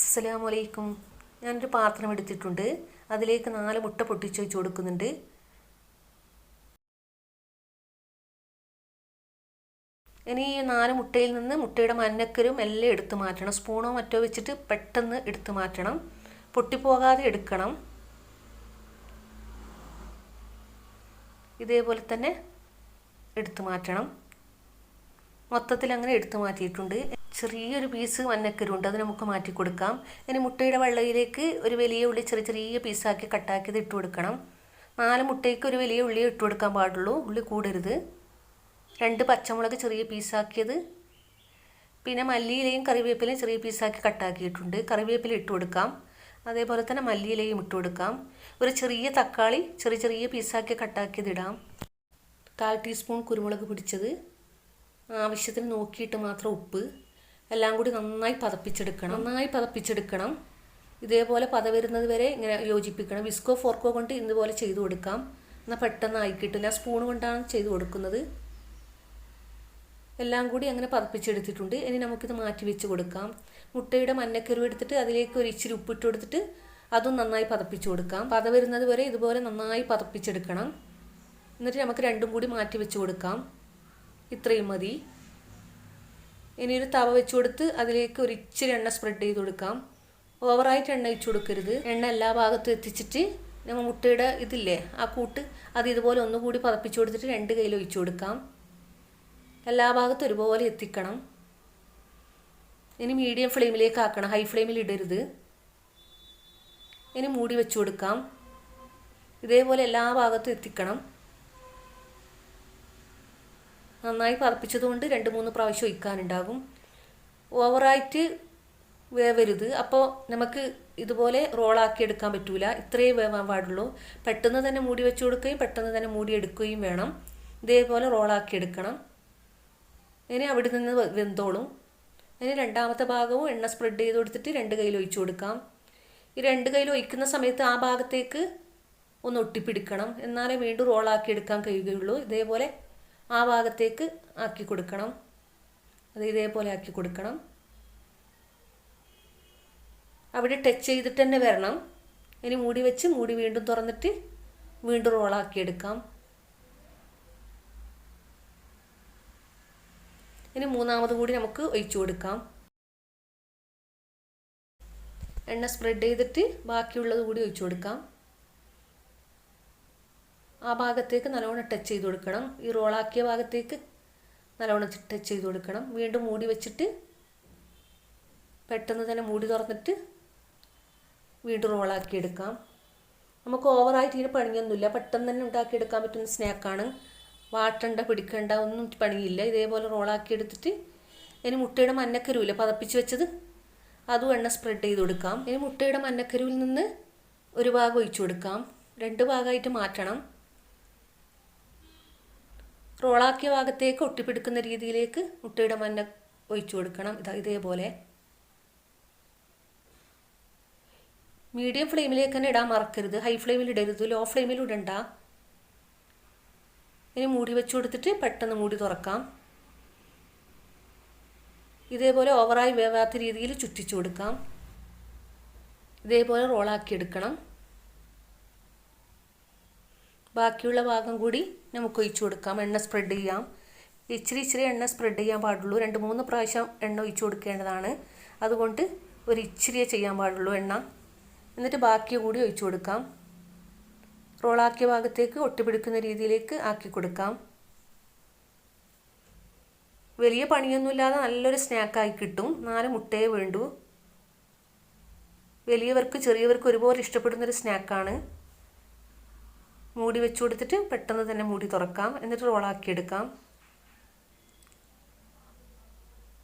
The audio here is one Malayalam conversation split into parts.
അസ്സലാമു അലൈക്കും. ഞാനൊരു പാത്രം എടുത്തിട്ടുണ്ട്. അതിലേക്ക് നാല് മുട്ട പൊട്ടിച്ച് വെച്ച് കൊടുക്കുന്നുണ്ട്. ഇനി ഈ നാല് മുട്ടയിൽ നിന്ന് മുട്ടയുടെ മഞ്ഞക്കരും എല്ലാം എടുത്തു മാറ്റണം. സ്പൂണോ മറ്റോ വെച്ചിട്ട് പെട്ടെന്ന് എടുത്തു മാറ്റണം. പൊട്ടിപ്പോകാതെ എടുക്കണം. ഇതേപോലെ തന്നെ എടുത്തു മാറ്റണം. മൊത്തത്തിൽ അങ്ങനെ എടുത്തു മാറ്റിയിട്ടുണ്ട്. ചെറിയൊരു പീസ് മഞ്ഞക്കരുണ്ട് അത് നമുക്ക് മാറ്റി കൊടുക്കാം. ഇനി മുട്ടയുടെ വെള്ളയിലേക്ക് ഒരു വലിയ ഉള്ളി ചെറിയ ചെറിയ പീസാക്കി കട്ടാക്കിയത് ഇട്ട് കൊടുക്കണം. നാല് മുട്ടയ്ക്ക് ഒരു വലിയ ഉള്ളി ഇട്ട് കൊടുക്കാൻ പാടുള്ളൂ. ഉള്ളി കൂടരുത്. രണ്ട് പച്ചമുളക് ചെറിയ പീസാക്കിയത് പിന്നെ മല്ലിയിലയും കറിവേപ്പിലയും ചെറിയ പീസാക്കി കട്ടാക്കിയിട്ടുണ്ട് കറിവേപ്പില ഇട്ട് കൊടുക്കാം. അതേപോലെ തന്നെ മല്ലിയിലയും ഇട്ട് കൊടുക്കാം. ഒരു ചെറിയ തക്കാളി ചെറിയ ചെറിയ പീസാക്കി കട്ടാക്കിയത് ഇടാം. കാൽ ടീസ്പൂൺ കുരുമുളക് പിടിച്ചത്. ആവശ്യത്തിന് നോക്കിയിട്ട് മാത്രം ഉപ്പ്. എല്ലാം കൂടി നന്നായി പതപ്പിച്ചെടുക്കണം. നന്നായി പതപ്പിച്ചെടുക്കണം. ഇതേപോലെ പത വരുന്നത് വരെ ഇങ്ങനെ യോജിപ്പിക്കണം. വിസ്കോ ഫോർക്കോ കൊണ്ട് ഇതുപോലെ ചെയ്തു കൊടുക്കാം. എന്നാൽ പെട്ടെന്ന് ആയി കിട്ടും. ഞാൻ സ്പൂൺ കൊണ്ടാണ് ചെയ്തു കൊടുക്കുന്നത്. എല്ലാം കൂടി അങ്ങനെ പതപ്പിച്ചെടുത്തിട്ടുണ്ട്. ഇനി നമുക്കിത് മാറ്റി വെച്ച് കൊടുക്കാം. മുട്ടയുടെ മഞ്ഞക്കരു എടുത്തിട്ട് അതിലേക്ക് ഒരു ഇച്ചിരി ഉപ്പിട്ട് കൊടുത്തിട്ട് അതും നന്നായി പതപ്പിച്ച് കൊടുക്കാം. പത വരുന്നത് വരെ ഇതുപോലെ നന്നായി പതപ്പിച്ചെടുക്കണം. എന്നിട്ട് നമുക്ക് രണ്ടും കൂടി മാറ്റി വെച്ച് കൊടുക്കാം. ഇത്രയും മതി. ഇനി തവ വെച്ച് കൊടുത്ത് അതിലേക്ക് ഒരു ഇച്ചിരി എണ്ണ സ്പ്രെഡ് ചെയ്ത് കൊടുക്കാം. ഓവറായിട്ട് എണ്ണ ഒഴിച്ചു കൊടുക്കരുത്. എണ്ണ എല്ലാ ഭാഗത്തും എത്തിച്ചിട്ട് നമ്മൾ മുട്ടയുടെ ഇതില്ലേ ആ കൂട്ട് അത് ഇതുപോലെ ഒന്നുകൂടി പതപ്പിച്ച് കൊടുത്തിട്ട് രണ്ട് കയ്യിൽ ഒഴിച്ചു കൊടുക്കാം. എല്ലാ ഭാഗത്തും ഒരുപോലെ എത്തിക്കണം. ഇനി മീഡിയം ഫ്ലെയിമിലേക്ക് ആക്കണം. ഹൈ ഫ്ലെയിമിൽ ഇടരുത്. ഇനി മൂടി വെച്ചു കൊടുക്കാം. ഇതേപോലെ എല്ലാ ഭാഗത്തും എത്തിക്കണം. നന്നായി പറപ്പിച്ചതുകൊണ്ട് രണ്ട് മൂന്ന് പ്രാവശ്യം ഒഴിക്കാനുണ്ടാകും. ഓവറായിട്ട് വേവരുത്. അപ്പോൾ നമുക്ക് ഇതുപോലെ റോളാക്കി എടുക്കാൻ പറ്റൂല. ഇത്രയേ വേവാൻ പാടുള്ളൂ. പെട്ടെന്ന് തന്നെ മൂടി വെച്ച് കൊടുക്കുകയും പെട്ടെന്ന് തന്നെ മൂടി എടുക്കുകയും വേണം. ഇതേപോലെ റോളാക്കി എടുക്കണം. ഇനി അവിടെ നിന്ന് വെന്തോളും. ഇനി രണ്ടാമത്തെ ഭാഗവും എണ്ണ സ്പ്രെഡ് ചെയ്ത് കൊടുത്തിട്ട് രണ്ട് കയ്യിൽ ഒഴിച്ചു കൊടുക്കാം. ഈ രണ്ട് കയ്യിൽ ഒഴിക്കുന്ന സമയത്ത് ആ ഭാഗത്തേക്ക് ഒന്ന് ഒട്ടിപ്പിടിക്കണം. എന്നാലേ വീണ്ടും റോളാക്കി എടുക്കാൻ കഴിയുകയുള്ളൂ. ഇതേപോലെ ആ ഭാഗത്തേക്ക് ആക്കി കൊടുക്കണം. അത് ഇതേപോലെ ആക്കി കൊടുക്കണം. അവിടെ ടച്ച് ചെയ്തിട്ട് തന്നെ വരണം. ഇനി മൂടി വെച്ച് മൂടി വീണ്ടും തുറന്നിട്ട് വീണ്ടും റോളാക്കി എടുക്കാം. ഇനി മൂന്നാമത് കൂടി നമുക്ക് ഒഴിച്ചു കൊടുക്കാം. എണ്ണ സ്പ്രെഡ് ചെയ്തിട്ട് ബാക്കിയുള്ളത് കൂടി ഒഴിച്ചു കൊടുക്കാം. ആ ഭാഗത്തേക്ക് നല്ലോണം ടച്ച് ചെയ്ത് കൊടുക്കണം. ഈ റോളാക്കിയ ഭാഗത്തേക്ക് നല്ലോണം ടച്ച് ചെയ്ത് കൊടുക്കണം. വീണ്ടും മൂടി വെച്ചിട്ട് പെട്ടെന്ന് തന്നെ മൂടി തുറന്നിട്ട് വീണ്ടും റോളാക്കി എടുക്കാം. നമുക്ക് ഓവറായിട്ട് ഇതിന് പണിയൊന്നുമില്ല. പെട്ടെന്ന് തന്നെ ഉണ്ടാക്കിയെടുക്കാൻ പറ്റുന്ന സ്നാക്കാണ് വാട്ടണ്ട പിടിക്കണ്ട ഒന്നും പണിയില്ല. ഇതേപോലെ റോളാക്കി എടുത്തിട്ട് ഇനി മുട്ടയുടെ മഞ്ഞക്കരുവില്ല പതപ്പിച്ച് വെച്ചത് അതും എണ്ണ സ്പ്രെഡ് ചെയ്ത് കൊടുക്കാം. ഇനി മുട്ടയുടെ മഞ്ഞക്കരുവിൽ നിന്ന് ഒരു ഭാഗം ഒഴിച്ചു കൊടുക്കാം. രണ്ട് ഭാഗമായിട്ട് മാറ്റണം. റോളാക്കിയ ഭാഗത്തേക്ക് ഒട്ടിപ്പിടിക്കുന്ന രീതിയിലേക്ക് മുട്ടയുടെ മഞ്ഞ ഒഴിച്ചു കൊടുക്കണം. ഇതാ ഇതേപോലെ. മീഡിയം ഫ്ലെയിമിലേക്ക് തന്നെ ഇടാൻ മറക്കരുത്. ഹൈ ഫ്ലെയിമിൽ ഇടരുത്. ലോ ഫ്ലെയിമിൽ ഇടണ്ട. ഇനി മൂടി വെച്ച് കൊടുത്തിട്ട് പെട്ടെന്ന് മൂടി തുറക്കാം. ഇതേപോലെ ഓവറായി വേവാത്ത രീതിയിൽ ചുറ്റിച്ചു കൊടുക്കാം. ഇതേപോലെ റോളാക്കി എടുക്കണം. ബാക്കിയുള്ള ഭാഗം കൂടി നമുക്ക് ഒഴിച്ചു കൊടുക്കാം. എണ്ണ സ്പ്രെഡ് ചെയ്യാം. ഇച്ചിരി ഇച്ചിരി എണ്ണ സ്പ്രെഡ് ചെയ്യാൻ പാടുള്ളൂ. രണ്ട് മൂന്ന് പ്രാവശ്യം എണ്ണ ഒഴിച്ചു കൊടുക്കേണ്ടതാണ്. അതുകൊണ്ട് ഒരു ഇച്ചിരിയെ ചെയ്യാൻ പാടുള്ളൂ എണ്ണ. എന്നിട്ട് ബാക്കി കൂടി ഒഴിച്ചു കൊടുക്കാം. റോളാക്കിയ ഭാഗത്തേക്ക് ഒട്ടിപ്പിടിക്കുന്ന രീതിയിലേക്ക് ആക്കി കൊടുക്കാം. വലിയ പണിയൊന്നുമില്ലാതെ നല്ലൊരു സ്നാക്കായി കിട്ടും. നാല് മുട്ടയെ വേണ്ടു. വലിയവർക്ക് ചെറിയവർക്ക് ഒരുപോലെ ഇഷ്ടപ്പെടുന്നൊരു സ്നാക്കാണ് മൂടി വെച്ചു കൊടുത്തിട്ട് പെട്ടെന്ന് തന്നെ മൂടി തുറക്കാം. എന്നിട്ട് റോളാക്കി എടുക്കാം.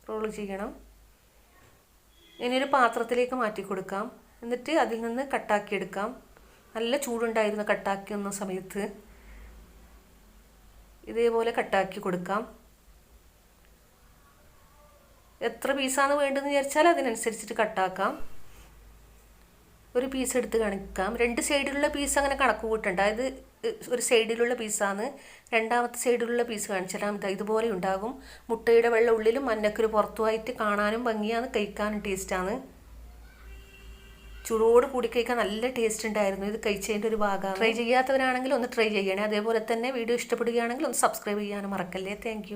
റോൾ ചെയ്യണം. ഇനി ഒരു പാത്രത്തിലേക്ക് മാറ്റി കൊടുക്കാം. എന്നിട്ട് അതിൽ നിന്ന് കട്ടാക്കി എടുക്കാം. നല്ല ചൂടുണ്ടായിരുന്നു കട്ടാക്കുന്ന സമയത്ത് ഇതേപോലെ കട്ടാക്കി കൊടുക്കാം. എത്ര പീസാണ് വേണ്ടതെന്ന് വിചാരിച്ചാൽ അതിനനുസരിച്ചിട്ട് കട്ടാക്കാം ഒരു പീസ് എടുത്ത് കണക്കാം. രണ്ട് സൈഡിലുള്ള പീസ് അങ്ങനെ കണക്ക് കൂട്ടണ്ട അതായത് ഒരു സൈഡിലുള്ള പീസാണ് രണ്ടാമത്തെ സൈഡിലുള്ള പീസ് കാണിച്ചാൽ ഇതാ ഇതുപോലെ ഉണ്ടാകും. മുട്ടയുടെ വെള്ളം ഉള്ളിലും മഞ്ഞക്കുരു പുറത്തുമായിട്ട് കാണാനും ഭംഗിയാണ്. കഴിക്കാനും ടേസ്റ്റാണ് ചൂടോട് കൂടി കഴിക്കാൻ നല്ല ടേസ്റ്റ് ഉണ്ടായിരുന്നു. ഇത് കഴിച്ചതിന്റെ ഒരു ഭാഗമാണ്. ട്രൈ ചെയ്യാത്തവരാണെങ്കിൽ ഒന്ന് ട്രൈ ചെയ്യണേ. അതേപോലെ തന്നെ വീഡിയോ ഇഷ്ടപ്പെടുകയാണെങ്കിൽ ഒന്ന് സബ്സ്ക്രൈബ് ചെയ്യാനും മറക്കല്ലേ. താങ്ക്